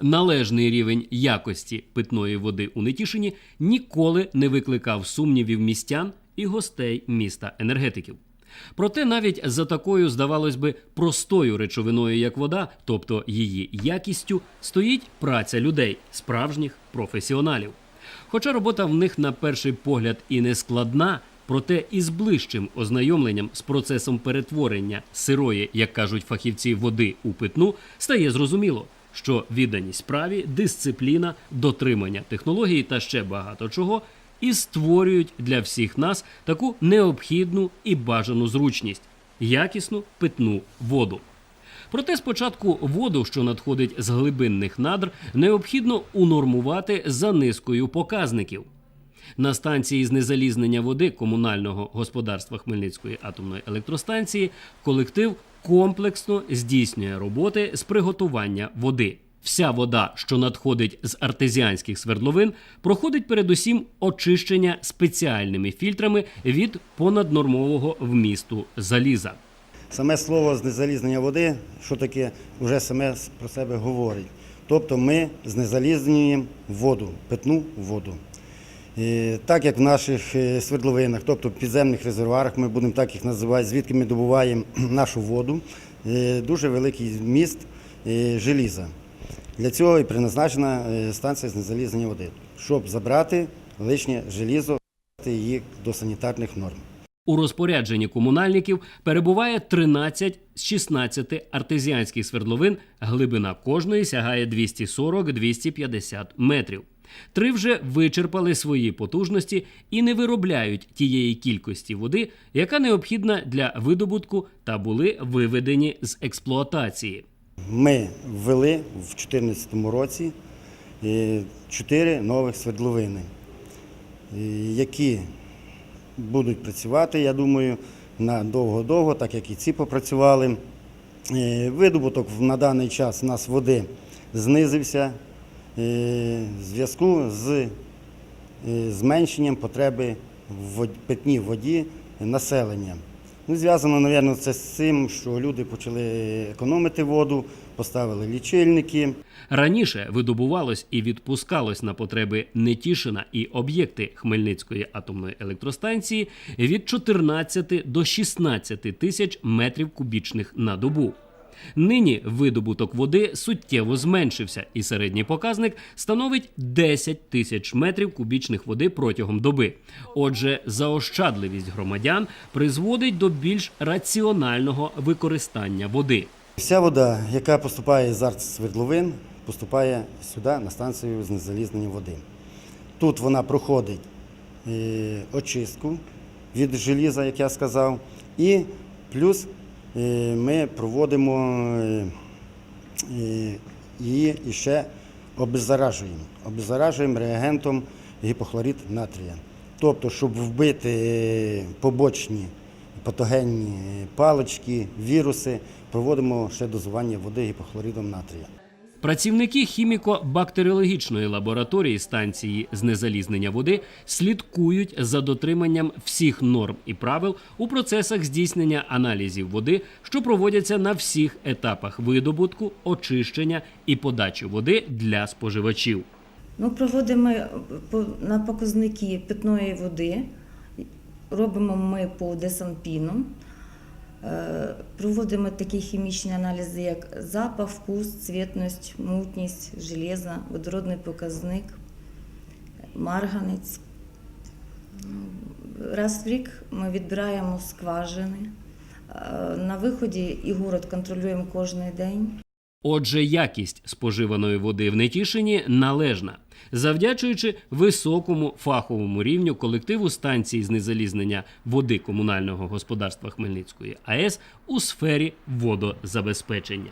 Належний рівень якості питної води у Нетішині ніколи не викликав сумнівів містян і гостей міста енергетиків. Проте навіть за такою, здавалось би, простою речовиною, як вода, тобто її якістю, стоїть праця людей, справжніх професіоналів. Хоча робота в них на перший погляд і не складна, проте із ближчим ознайомленням з процесом перетворення сирої, як кажуть фахівці, води у питну, стає зрозуміло, що відданість справі, дисципліна, дотримання технологій та ще багато чого і створюють для всіх нас таку необхідну і бажану зручність якісну питну воду. Проте спочатку воду, що надходить з глибинних надр, необхідно унормувати за низкою показників. На станції з незалізнення води комунального господарства Хмельницької атомної електростанції колектив комплексно здійснює роботи з приготування води. Вся вода, що надходить з артезіанських свердловин, проходить передусім очищення спеціальними фільтрами від понаднормового вмісту заліза. Саме слово знезалізнення води, що таке, вже саме про себе говорить. Тобто ми знезалізнюємо воду, питну воду. Так як в наших е, свердловинах, тобто підземних резервуарах, ми будемо так їх називати, звідки ми добуваємо нашу воду, е, дуже великий вміст е, желіза. Для цього і призначена станція знезалізнення води, щоб забрати лишнє желізо її до санітарних норм. У розпорядженні комунальників перебуває 13 з 16 артезіанських свердловин. Глибина кожної сягає 240-250 метрів. Три вже вичерпали свої потужності і не виробляють тієї кількості води, яка необхідна для видобутку та були виведені з експлуатації. Ми ввели в 2014 році е, чотири нових свердловини, е, які будуть працювати, я думаю, на довго-довго, так як і ці попрацювали. Е, Видобуток на даний час у нас води знизився в зв'язку з е, зменшенням потреби в питній воді населення. Ну, зв'язано, мабуть, це з цим, що люди почали економити воду, поставили лічильники. Раніше видобувалось і відпускалось на потреби Нетішина і об'єкти Хмельницької атомної електростанції від 14 до 16 тисяч метрів кубічних на добу. Нині видобуток води суттєво зменшився, і середній показник становить 10 тисяч метрів кубічних води протягом доби. Отже, заощадливість громадян призводить до більш раціонального використання води. Вся вода, яка поступає з артсвердловин, поступає сюди, на станцію з незалізнення води. Тут вона проходить е, очистку від желіза, як я сказав, і плюс ми проводимо е, е, її іще обеззаражуємо. Обеззаражуємо реагентом гіпохлорид натрія. Тобто, щоб вбити е, побочні патогенні палички, віруси, проводимо ще дозування води гіпохлоридом натрія. Працівники хіміко-бактеріологічної лабораторії станції з незалізнення води слідкують за дотриманням всіх норм і правил у процесах здійснення аналізів води, що проводяться на всіх етапах видобутку, очищення і подачі води для споживачів. Ну, проводимо на показники питної води, робимо ми по десанпіну, Е, проводимо такі хімічні аналізи, як запах, вкус, цвітність, мутність, железо, водородний показник, марганець. Раз в рік ми відбираємо скважини. Е, На виході і город контролюємо кожен день. Отже, якість споживаної води в Нетішині належна, завдячуючи високому фаховому рівню колективу станції з незалізнення води комунального господарства Хмельницької АЕС у сфері водозабезпечення.